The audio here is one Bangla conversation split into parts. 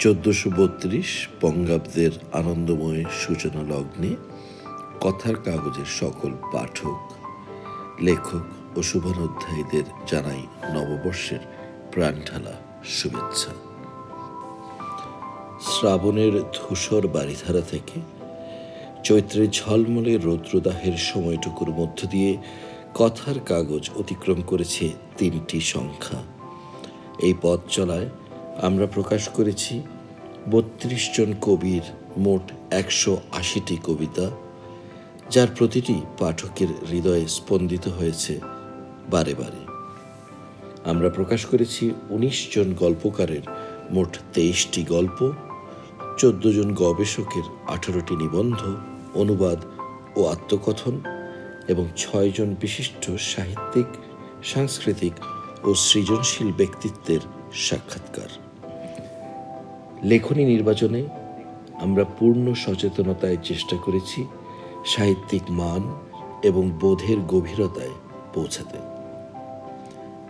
চোদ্দশো বত্রিশ বঙ্গাব্দের আনন্দময় সূচনা লগ্নে কথার কাগজের সকল পাঠক, লেখক ও শুভানুধ্যায়ীদের জানাই নববর্ষের প্রাণঢালা শুভেচ্ছা। শ্রাবণের ধূসর বাড়িধারা থেকে চৈত্রের ঝলমলে রৌদ্রদাহের সময়টুকুর মধ্য দিয়ে কথার কাগজ অতিক্রম করেছে তিনটি সংখ্যা। এই পথ চলায় আমরা প্রকাশ করেছি বত্রিশ জন কবির মোট একশো আশিটি কবিতা, যার প্রতিটি পাঠকের হৃদয়ে স্পন্দিত হয়েছে বারে বারে। আমরা প্রকাশ করেছি উনিশ জন গল্পকারের মোট তেইশটি গল্প, চোদ্দ জন গবেষকের আঠারোটি নিবন্ধ, অনুবাদ ও আত্মকথন এবং ছয়জন বিশিষ্ট সাহিত্যিক, সাংস্কৃতিক ও সৃজনশীল ব্যক্তিত্বের সাক্ষাৎকার। লেখনী নির্বাচনে আমরা পূর্ণ সচেতনতায় চেষ্টা করেছি সাহিত্যিক মান এবং বোধের গভীরতায় পৌঁছাতে।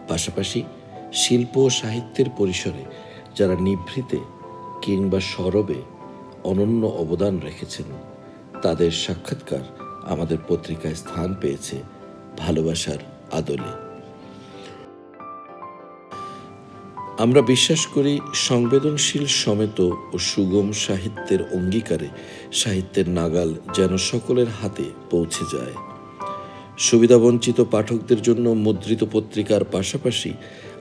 পাশাপাশি শিল্প ও সাহিত্যের পরিসরে যারা নিভৃতে কিংবা সরবে অনন্য অবদান রেখেছেন, তাদের সাক্ষাৎকার আমাদের পত্রিকায় স্থান পেয়েছে ভালোবাসার আদলে। আমরা বিশ্বাস করি সংবেদনশীল সমেত ও সুগম সাহিত্যের অঙ্গীকারে সাহিত্যের নাগাল যেন সকলের হাতে পৌঁছে যায়। সুবিধাবঞ্চিত পাঠকদের জন্য মুদ্রিত পত্রিকার পাশাপাশি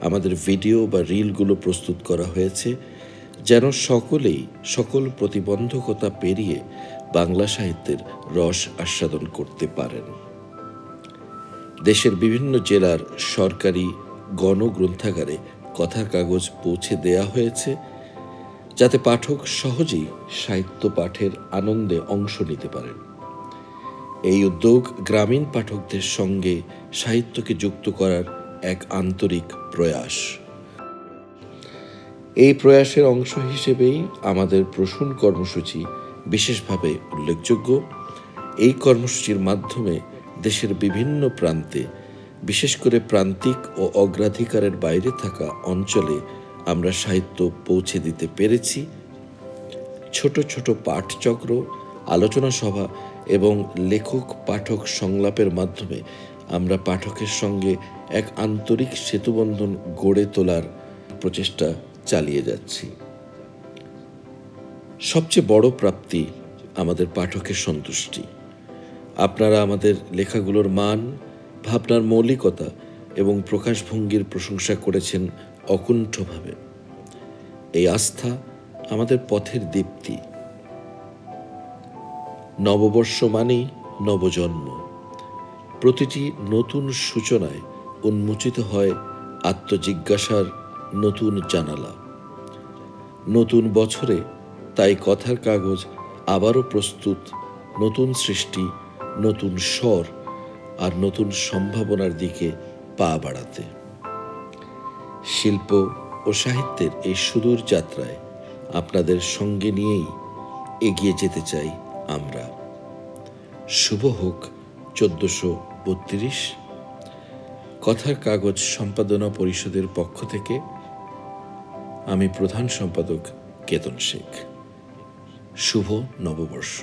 আমাদের ভিডিও বা রিলগুলো প্রস্তুত করা হয়েছে, যেন সকলেই সকল প্রতিবন্ধকতা পেরিয়ে বাংলা সাহিত্যের রস আস্বাদন করতে পারেন। দেশের বিভিন্ন জেলার সরকারি গণগ্রন্থাগারে কথার কাগজ পৌঁছে দেয়া হয়েছে, যাতে পাঠক সহজেই সাহিত্য পাঠের আনন্দে অংশ নিতে পারেন। এই উদ্যোগ গ্রামীণ পাঠকদের সঙ্গে সাহিত্যকে যুক্ত করার এক আন্তরিক প্রয়াস। এই প্রয়াসের অংশ হিসেবেই আমাদের প্রসূন কর্মসূচি বিশেষভাবে উল্লেখযোগ্য। এই কর্মসূচির মাধ্যমে দেশের বিভিন্ন প্রান্তে বিশেষ করে প্রান্তিক ও অগ্রাধিকারের বাইরে থাকা অঞ্চলে আমরা সাহিত্য পৌঁছে দিতে পেরেছি। ছোট ছোট পাঠচক্র, আলোচনা সভা এবং লেখক পাঠক সংলাপের মাধ্যমে আমরা পাঠকের সঙ্গে এক আন্তরিক সেতুবন্ধন গড়ে তোলার প্রচেষ্টা চালিয়ে যাচ্ছি। সবচেয়ে বড় প্রাপ্তি আমাদের পাঠকের সন্তুষ্টি। আপনারা আমাদের লেখাগুলোর মান ভাবনার মৌলিকতা এবং প্রকাশভঙ্গির প্রশংসা করেছেন অকুণ্ঠভাবে। এই আস্থা আমাদের পথের দীপ্তি। নববর্ষ মানেই নবজন্ম। প্রতিটি নতুন সূচনায় উন্মোচিত হয় আত্মজিজ্ঞাসার নতুন জানালা। নতুন বছরে তাই কথার কাগজ আবারও প্রস্তুত, নতুন সৃষ্টি, নতুন স্বর আর নতুন সম্ভাবনার দিকে পা বাড়াতে। শিল্প ও সাহিত্যের এই সুদূর যাত্রায় আপনাদের সঙ্গে নিয়েই এগিয়ে যেতে চাই আমরা। শুভ হোক চোদ্দশো বত্রিশ। কথার কাগজ সম্পাদনা পরিষদের পক্ষ থেকে আমি প্রধান সম্পাদক কেতন শেখ। শুভ নববর্ষ।